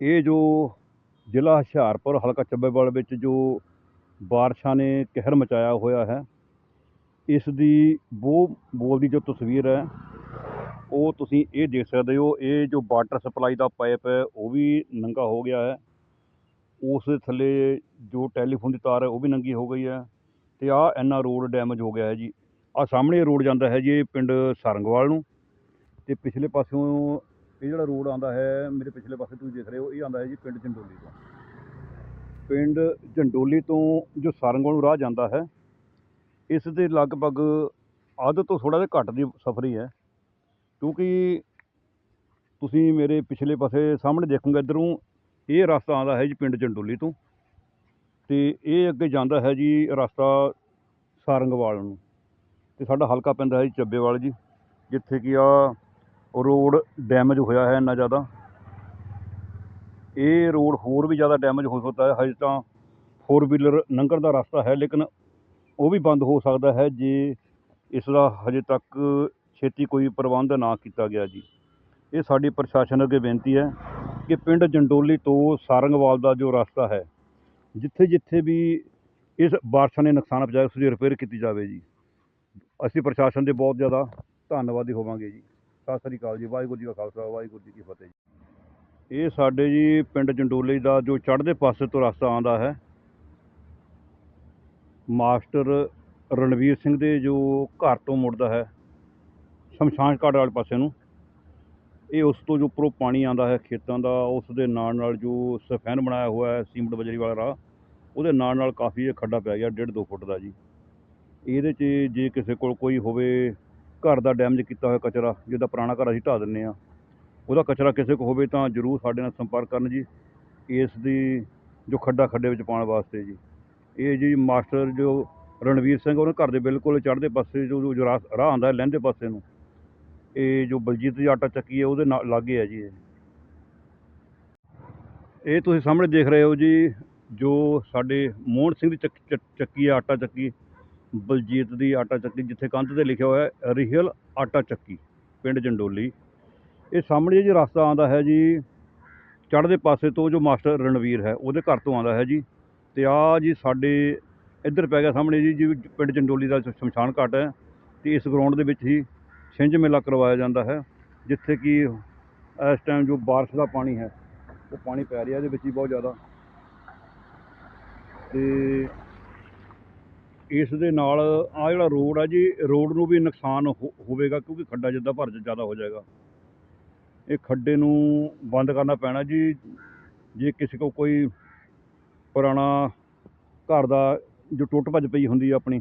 ਇਹ ਜੋ ਜ਼ਿਲ੍ਹਾ ਹੁਸ਼ਿਆਰਪੁਰ, ਹਲਕਾ ਚੱਬੇਵਾਲ ਵਿੱਚ ਜੋ ਬਾਰਿਸ਼ਾਂ ਨੇ ਕਹਿਰ ਮਚਾਇਆ ਹੋਇਆ ਹੈ, ਇਸ ਦੀ ਬੋ, ਬੋਲ ਦੀ ਜੋ ਤਸਵੀਰ ਹੈ, ਉਹ ਤੁਸੀਂ ਇਹ ਦੇਖ ਸਕਦੇ ਹੋ, ਇਹ ਜੋ ਵਾਟਰ ਸਪਲਾਈ ਦਾ ਪਾਈਪ ਹੈ, ਉਹ ਵੀ ਨੰਗਾ ਹੋ ਗਿਆ ਹੈ। ਉਸ ਦੇ ਥੱਲੇ ਜੋ ਟੈਲੀਫੋਨ ਦੀ ਤਾਰ ਹੈ, ਉਹ ਵੀ ਨੰਗੀ ਹੋ ਗਈ ਹੈ ਤੇ ਆਹ ਇੰਨਾ ਰੋਡ ਡੈਮੇਜ ਹੋ ਗਿਆ ਹੈ ਜੀ। ਆਹ ਸਾਹਮਣੇ ਰੋਡ ਜਾਂਦਾ ਹੈ ਜੀ, ਇਹ ਪਿੰਡ ਸਾਰੰਗਵਾਲ ਨੂੰ ਤੇ ਪਿਛਲੇ ਪਾਸਿਓਂ ਇਹ ਜਿਹੜਾ ਰੋਡ ਆਉਂਦਾ ਹੈ ਮੇਰੇ ਪਿਛਲੇ ਪਾਸੇ ਤੁਸੀਂ ਦੇਖ ਰਹੇ ਹੋ, ਇਹ ਆਉਂਦਾ ਹੈ ਜੀ ਪਿੰਡ ਜੰਡੋਲੀ ਤੋਂ। ਪਿੰਡ ਜੰਡੋਲੀ ਤੋਂ ਜੋ ਸਾਰੰਗਵਾਲ ਨੂੰ ਰਾਹ ਜਾਂਦਾ ਹੈ, ਇਸ ਦੇ ਲਗਭਗ ਅੱਧ ਤੋਂ ਥੋੜ੍ਹਾ ਜਿਹਾ ਘੱਟ ਦੀ ਸਫਰੀ ਹੈ। ਕਿਉਂਕਿ ਤੁਸੀਂ ਮੇਰੇ ਪਿਛਲੇ ਪਾਸੇ ਸਾਹਮਣੇ ਦੇਖੋਗੇ ਇੱਧਰੋਂ, ਇਹ ਰਸਤਾ ਆਉਂਦਾ ਹੈ ਜੀ ਪਿੰਡ ਜੰਡੋਲੀ ਤੋਂ ਤੇ ਇਹ ਅੱਗੇ ਜਾਂਦਾ ਹੈ ਜੀ ਰਸਤਾ ਸਾਰੰਗਵਾਲ ਨੂੰ। ਤੇ ਸਾਡਾ ਹਲਕਾ ਪੈਂਦਾ ਹੈ ਜੀ ਚੱਬੇਵਾਲ ਜੀ, ਜਿੱਥੇ ਕਿ ਆ ਰੋਡ ਡੈਮੇਜ ਹੋਇਆ ਹੈ ਇੰਨਾ ਜ਼ਿਆਦਾ। ਇਹ ਰੋਡ ਹੋਰ ਵੀ ਜ਼ਿਆਦਾ ਡੈਮੇਜ ਹੋ ਸਕਦਾ ਹੈ। ਹਜੇ ਤਾਂ ਫੋਰ ਵੀਲਰ ਲੰਘਣ ਦਾ ਰਸਤਾ ਹੈ, ਲੇਕਿਨ ਉਹ ਵੀ ਬੰਦ ਹੋ ਸਕਦਾ ਹੈ ਜੇ ਇਸ ਦਾ ਹਜੇ ਤੱਕ ਛੇਤੀ ਕੋਈ ਪ੍ਰਬੰਧ ਨਾ ਕੀਤਾ ਗਿਆ ਜੀ। ਇਹ ਸਾਡੀ ਪ੍ਰਸ਼ਾਸਨ ਅੱਗੇ ਬੇਨਤੀ ਹੈ ਕਿ ਪਿੰਡ ਜੰਡੋਲੀ ਤੋਂ ਸਾਰੰਗਵਾਲ ਦਾ ਜੋ ਰਸਤਾ ਹੈ, ਜਿੱਥੇ ਜਿੱਥੇ ਵੀ ਇਸ ਬਾਰਿਸ਼ਾਂ ਨੇ ਨੁਕਸਾਨ ਪਹੁੰਚਾਇਆ, ਉਸ ਦੀ ਰਿਪੇਅਰ ਕੀਤੀ ਜਾਵੇ ਜੀ। ਅਸੀਂ ਪ੍ਰਸ਼ਾਸਨ ਦੇ ਬਹੁਤ ਜ਼ਿਆਦਾ ਧੰਨਵਾਦੀ ਹੋਵਾਂਗੇ ਜੀ। ਸਤਿ ਸ੍ਰੀ ਅਕਾਲ ਜੀ, ਵਾਹਿਗੁਰੂ ਜੀ ਕਾ ਖਾਲਸਾ, ਵਾਹਿਗੁਰੂ ਜੀ ਕੀ ਫਤਿਹ ਜੀ। ਇਹ ਸਾਡੇ ਜੀ ਪਿੰਡ ਜੰਡੋਲੇ ਦਾ ਜੋ ਚੜ੍ਹਦੇ ਪਾਸੇ ਤੋਂ ਰਸਤਾ ਆਉਂਦਾ ਹੈ, ਮਾਸਟਰ ਰਣਵੀਰ ਸਿੰਘ ਦੇ ਜੋ ਘਰ ਤੋਂ ਮੁੜਦਾ ਹੈ, ਸ਼ਮਸ਼ਾਨ ਘਾਟ ਵਾਲੇ ਪਾਸੇ ਨੂੰ, ਇਹ ਉਸ ਤੋਂ ਜੋ ਉੱਪਰੋਂ ਪਾਣੀ ਆਉਂਦਾ ਹੈ ਖੇਤਾਂ ਦਾ, ਉਸ ਦੇ ਨਾਲ ਨਾਲ ਜੋ ਸਫੈਨ ਬਣਾਇਆ ਹੋਇਆ ਹੈ ਸੀਮਟ ਬਜਰੀ ਵਾਲਾ ਰਾਹ, ਉਹਦੇ ਨਾਲ ਨਾਲ ਕਾਫੀ ਇਹ ਖੱਡਾ ਪੈ ਗਿਆ, ਡੇਢ ਦੋ ਫੁੱਟ ਦਾ ਜੀ। ਇਹਦੇ 'ਚ ਜੇ ਕਿਸੇ ਕੋਲ ਕੋਈ ਹੋਵੇ ਘਰ ਦਾ ਡੈਮੇਜ ਕੀਤਾ ਹੋਇਆ ਕਚਰਾ ਜਿੱਦਾਂ ਪੁਰਾਣਾ ਘਰ ਅਸੀਂ ਢਾਹ ਦਿੰਨੇ ਆ ਉਹਦਾ ਕਚਰਾ ਕਿਸੇ ਕੋ ਹੋਵੇ ਤਾਂ ਜ਼ਰੂਰ ਸਾਡੇ ਨਾਲ ਸੰਪਰਕ ਕਰਨ ਜੀ, ਇਸ ਦੀ ਜੋ ਖੱਡਾ ਖੱਡੇ ਵਿੱਚ ਪਾਉਣ ਵਾਸਤੇ ਜੀ। ਇਹ ਜੀ ਮਾਸਟਰ ਜੋ ਰਣਵੀਰ ਸਿੰਘ ਉਹਨੇ ਘਰ ਦੇ ਬਿਲਕੁਲ ਚੜ੍ਹਦੇ ਪਾਸੇ ਜੋ ਜੋ ਰਾਹ ਰਾਹ ਲਹਿੰਦੇ ਪਾਸੇ ਨੂੰ, ਇਹ ਜੋ ਬਲਜੀਤ ਦੀ ਆਟਾ ਚੱਕੀ ਹੈ, ਉਹਦੇ ਨਾਲ ਲਾਗੇ ਹੈ ਜੀ ਇਹ। ਇਹ ਤੁਸੀਂ ਸਾਹਮਣੇ ਦੇਖ ਰਹੇ ਹੋ ਜੀ, ਜੋ ਸਾਡੇ ਮੋਹਨ ਸਿੰਘ ਦੀ ਚੱਕ- ਚੱਕੀ ਹੈ, ਆਟਾ ਚੱਕੀ। ਬਲਜੀਤ ਦੀ ਆਟਾ ਚੱਕੀ, ਜਿੱਥੇ ਕੰਧ ਤੇ ਲਿਖਿਆ ਹੋਇਆ ਹੈ ਰਿਹਲ ਆਟਾ ਚੱਕੀ, ਪਿੰਡ ਜੰਡੋਲੀ। ਇਹ ਸਾਹਮਣੇ ਜੀ ਰਸਤਾ ਆਉਂਦਾ ਹੈ ਜੀ, ਚੜ੍ਹਦੇ ਪਾਸੇ ਤੋਂ ਜੋ ਮਾਸਟਰ ਰਣਵੀਰ ਹੈ, ਉਹਦੇ ਘਰ ਤੋਂ ਆਉਂਦਾ ਹੈ ਜੀ। ਤੇ ਆ ਜੀ ਸਾਡੇ, ਇੱਧਰ ਪੈ ਗਿਆ ਸਾਹਮਣੇ ਜੀ ਜੀ ਪਿੰਡ ਜੰਡੋਲੀ ਦਾ ਸ਼ਮਸ਼ਾਨ ਘਾਟ ਹੈ। ਤੇ ਇਸ ਗਰਾਊਂਡ ਦੇ ਵਿੱਚ ਹੀ ਛਿੰਝ ਮੇਲਾ ਕਰਵਾਇਆ ਜਾਂਦਾ ਹੈ, ਜਿੱਥੇ ਕਿ ਇਸ ਟਾਈਮ ਜੋ ਬਾਰਿਸ਼ ਦਾ ਪਾਣੀ ਹੈ, ਉਹ ਪਾਣੀ ਪੈ ਰਿਹਾ, ਇਹਦੇ ਵਿੱਚ ਹੀ ਬਹੁਤ ਜ਼ਿਆਦਾ। ਤੇ ਇਸ ਦੇ ਨਾਲ ਆ ਜਿਹੜਾ ਰੋਡ ਆ ਜੀ, ਰੋਡ ਨੂੰ ਵੀ ਨੁਕਸਾਨ ਹੋ- ਹੋਵੇਗਾ ਕਿਉਂਕਿ ਖੱਡਾ ਜਿੱਦਾਂ ਭਰ ਜ਼ਿਆਦਾ ਹੋ ਜਾਏਗਾ। ਇਹ ਖੱਡੇ ਨੂੰ ਬੰਦ ਕਰਨਾ ਪੈਣਾ ਜੀ। ਜੇ ਕਿਸੇ ਕੋ ਕੋਈ ਪੁਰਾਣਾ ਘਰ ਦਾ ਜੋ ਟੁੱਟ ਭੱਜ ਪਈ ਹੁੰਦੀ ਆ ਆਪਣੀ,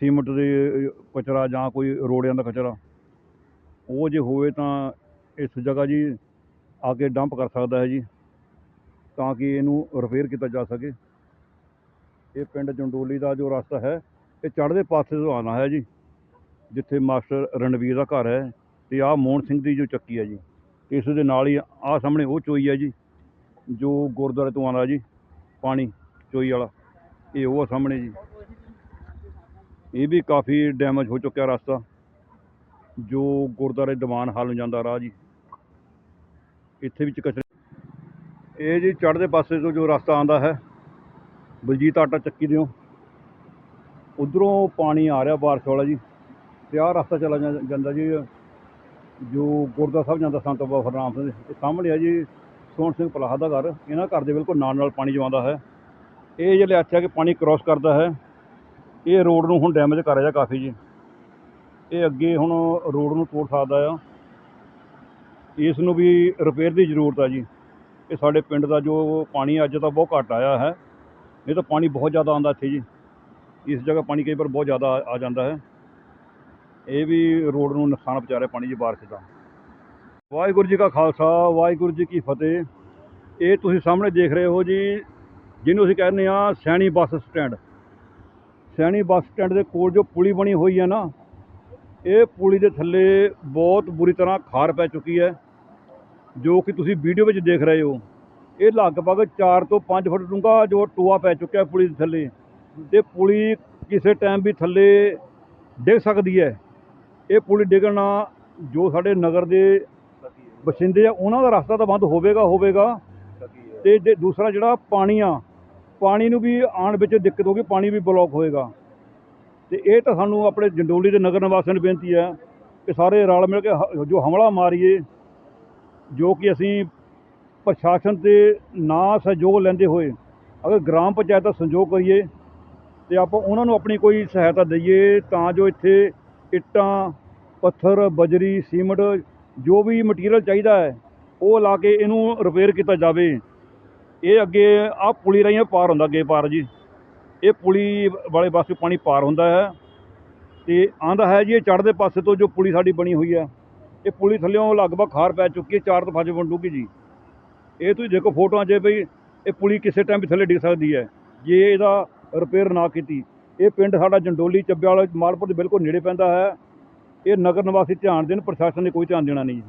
ਸੀਮਟ ਦੇ ਕਚਰਾ ਜਾਂ ਕੋਈ ਰੋੜਿਆਂ ਦਾ ਕਚਰਾ, ਉਹ ਜੇ ਹੋਵੇ ਤਾਂ ਇਸ ਜਗ੍ਹਾ ਜੀ ਆ ਕੇ ਡੰਪ ਕਰ ਸਕਦਾ ਹੈ ਜੀ, ਤਾਂ ਕਿ ਇਹਨੂੰ ਰਿਪੇਅਰ ਕੀਤਾ ਜਾ ਸਕੇ। ਇਹ ਪਿੰਡ ਜੰਡੋਲੀ ਦਾ ਜੋ ਰਸਤਾ ਹੈ, ਇਹ ਚੜ੍ਹਦੇ ਪਾਸੇ ਤੋਂ ਆਉਣਾ ਹੈ ਜੀ, ਜਿੱਥੇ ਮਾਸਟਰ ਰਣਵੀਰ ਦਾ ਘਰ ਹੈ ਤੇ ਆਹ ਮੋਹਨ ਸਿੰਘ ਦੀ ਜੋ ਚੱਕੀ ਹੈ ਜੀ, ਇਸ ਦੇ ਨਾਲ ਹੀ ਆਹ ਸਾਹਮਣੇ ਉਹ ਚੋਈ ਹੈ ਜੀ, ਜੋ ਗੁਰਦੁਆਰੇ ਤੋਂ ਆਉਂਦਾ ਜੀ, ਪਾਣੀ ਚੋਈ ਵਾਲਾ, ਇਹ ਉਹ ਆ ਸਾਹਮਣੇ ਜੀ। ਇਹ ਵੀ ਕਾਫੀ ਡੈਮੇਜ ਹੋ ਚੁੱਕਿਆ ਰਸਤਾ, ਜੋ ਗੁਰਦੁਆਰੇ ਦੀਵਾਨ ਹਾਲ ਨੂੰ ਜਾਂਦਾ ਰਾਹ ਜੀ। ਇੱਥੇ ਵਿੱਚ ਕਚਰੇ ਇਹ ਜੀ ਚੜ੍ਹਦੇ ਪਾਸੇ ਤੋਂ ਜੋ ਰਸਤਾ ਆਉਂਦਾ ਹੈ ਬਲਜੀਤ ਆਟਾ ਚੱਕੀ ਦਿਓ। ਉਧਰੋਂ ਪਾਣੀ ਆ ਰਿਹਾ ਬਾਰਿਸ਼ ਵਾਲਾ ਜੀ। ਤੇ ਆਹ ਰਸਤਾ ਚਲਾ ਜਾਂਦਾ ਜੀ, ਜੋ ਗੁਰਦੁਆਰਾ ਸਾਹਿਬ ਜਾਂਦਾ ਸੰਤ ਬਾਬਾ ਫਰਨਾਮ ਸਿੰਘ ਦੇ। ਇਹ ਸਾਹਮਣੇ ਆ ਜੀ, ਸੋਹਣ ਸਿੰਘ ਪਲਾਹ ਦਾ ਘਰ। ਇਹਨਾਂ ਘਰ ਦੇ ਬਿਲਕੁਲ ਨਾਲ ਨਾਲ ਪਾਣੀ ਜਵਾਉਂਦਾ ਹੈ। ਇਹ ਜਿਹੜੇ ਆਖਿਆ ਕਿ ਪਾਣੀ ਕ੍ਰਾਸ ਕਰਦਾ ਹੈ। ਇਹ ਰੋਡ ਨੂੰ ਹੁਣ ਡੈਮੇਜ ਕਰ ਰਿਹਾ ਕਾਫੀ ਜੀ। ਇਹ ਅੱਗੇ ਹੁਣ ਰੋਡ ਨੂੰ ਤੋੜ ਸਕਦਾ ਆ। ਇਸ ਨੂੰ ਵੀ ਰਿਪੇਅਰ ਦੀ ਜ਼ਰੂਰਤ ਆ ਜੀ। ਇਹ ਸਾਡੇ ਪਿੰਡ ਦਾ ਜੋ ਪਾਣੀ ਅੱਜ ਤਾਂ ਬਹੁਤ ਘੱਟ ਆਇਆ ਹੈ। ਨਹੀਂ ਤਾਂ ਪਾਣੀ ਬਹੁਤ ਜ਼ਿਆਦਾ ਆਉਂਦਾ ਇੱਥੇ ਜੀ। ਇਸ ਜਗ੍ਹਾ ਪਾਣੀ ਕਈ ਵਾਰ ਬਹੁਤ ਜ਼ਿਆਦਾ ਆ- ਜਾਂਦਾ ਹੈ। ਇਹ ਵੀ ਰੋਡ ਨੂੰ ਨੁਕਸਾਨ ਪਹੁੰਚਾ ਰਿਹਾ ਪਾਣੀ ਜੀ ਬਾਰਿਸ਼ ਦਾ। ਵਾਹਿਗੁਰੂ ਜੀ ਕਾ ਖਾਲਸਾ, ਵਾਹਿਗੁਰੂ ਜੀ ਕੀ ਫਤਿਹ। ਇਹ ਤੁਸੀਂ ਸਾਹਮਣੇ ਦੇਖ ਰਹੇ ਹੋ ਜੀ, ਜਿਹਨੂੰ ਅਸੀਂ ਕਹਿੰਦੇ ਆ Saini bus stand. Saini bus stand ਦੇ ਕੋਲ ਜੋ ਪੁਲੀ ਬਣੀ ਹੋਈ ਹੈ ਨਾ, ਇਹ ਪੁਲੀ ਦੇ ਥੱਲੇ ਬਹੁਤ ਬੁਰੀ ਤਰ੍ਹਾਂ ਖਾਰ ਪੈ ਚੁੱਕੀ ਹੈ, ਜੋ ਕਿ ਤੁਸੀਂ ਵੀਡੀਓ ਵਿੱਚ ਦੇਖ ਰਹੇ ਹੋ। ਇਹ ਲਗਭਗ 4 ਤੋਂ 5 ਫੁੱਟ ਡੂੰਘਾ ਜੋ ਟੋਆ ਪੈ ਚੁੱਕਿਆ ਪੁਲੀ ਦੇ ਥੱਲੇ। ਤੇ ਪੁਲੀ ਕਿਸੇ ਟਾਈਮ ਵੀ ਥੱਲੇ ਡਿੱਗ ਸਕਦੀ ਹੈ। ਇਹ ਪੁਲੀ ਡਿੱਗਣ ਨਾਲ ਜੋ ਸਾਡੇ ਨਗਰ ਦੇ ਵਸਿੰਦੇ ਆ, ਉਹਨਾਂ ਦਾ ਰਸਤਾ ਤਾਂ ਬੰਦ ਹੋਵੇਗਾ ਹੋਵੇਗਾ। ਤੇ ਜੇ ਦੂਸਰਾ ਜਿਹੜਾ ਪਾਣੀ ਆ, ਪਾਣੀ ਨੂੰ ਵੀ ਆਉਣ ਵਿੱਚ ਦਿੱਕਤ ਹੋਗੀ ਪਾਣੀ ਵੀ ਬਲੌਕ ਹੋਏਗਾ। ਤੇ ਇਹ ਤਾਂ ਸਾਨੂੰ ਆਪਣੇ ਜੰਡੋਲੀ ਦੇ ਨਗਰ ਨਿਵਾਸੀਆਂ ਨੂੰ ਬੇਨਤੀ ਹੈ ਕਿ ਸਾਰੇ ਰਲ ਮਿਲ ਕੇ ਹ- ਜੋ ਹਮਲਾ ਮਾਰੀਏ, ਜੋ ਕਿ ਅਸੀਂ ਪ੍ਰਸ਼ਾਸਨ ਤੇ ਨਾ ਸਹਿਯੋਗ ਲੈਂਦੇ ਹੋਏ ਅਗਰ ਗ੍ਰਾਮ ਪੰਚਾਇਤ ਦਾ ਸੰਯੋਗ ਕਰੀਏ ਤੇ ਆਪਾਂ ਉਹਨਾਂ ਨੂੰ ਆਪਣੀ ਕੋਈ ਸਹਾਇਤਾ ਦਈਏ ਤਾਂ ਜੋ ਇੱਥੇ ਇੱਟਾਂ, ਪੱਥਰ, ਬਜਰੀ, ਸੀਮਟ ਜੋ ਵੀ ਮਟੀਰੀਅਲ ਚਾਹੀਦਾ ਹੈ, ਉਹ ਲਾ ਕੇ ਇਹਨੂੰ ਰਿਪੇਅਰ ਕੀਤਾ ਜਾਵੇ। ਇਹ ਅੱਗੇ ਆਹ ਪੁਲੀ ਰਾਹੀਂ ਪਾਰ ਹੁੰਦਾ ਅੱਗੇ ਪਾਰ ਜੀ। ਇਹ ਪੁਲੀ ਵਾਲੇ ਪਾਸੇ ਪਾਣੀ ਪਾਰ ਹੁੰਦਾ ਹੈ ਤੇ ਆਂਦਾ ਹੈ ਜੀ ਇਹ ਚੜ੍ਹਦੇ ਪਾਸੇ ਤੋਂ ਜੋ ਪੁਲੀ ਸਾਡੀ ਬਣੀ ਹੋਈ ਹੈ। ਇਹ ਪੁਲੀ ਥੱਲਿਓਂ ਲਗਭਗ ਖਾਰ ਪੈ ਚੁੱਕੀ ਹੈ, ਚਾਰ ਤੋਂ 5 ਫੁੱਟ ਡੂੰਘੀ ਜੀ। ਇਹ ਤੁਸੀਂ ਦੇਖੋ ਫੋਟੋਆਂ 'ਚ ਬਈ ਇਹ ਪੁਲੀ ਕਿਸੇ ਟਾਈਮ ਵੀ ਥੱਲੇ ਡਿੱਗ ਸਕਦੀ ਹੈ। ਜੇ ਇਹਦਾ ਰਿਪੇਅਰ ਨਾ ਕੀਤੀ, ਇਹ ਪਿੰਡ ਸਾਡਾ ਜੰਡੋਲੀ ਚੱਬਿਆਲ ਮਾਲਪੁਰ ਦੇ ਬਿਲਕੁਲ ਨੇੜੇ ਪੈਂਦਾ ਹੈ। ਇਹ ਨਗਰ ਨਿਵਾਸੀ ਧਿਆਨ ਦੇਣ, ਪ੍ਰਸ਼ਾਸਨ ਨੇ ਕੋਈ ਧਿਆਨ ਦੇਣਾ ਨਹੀਂ।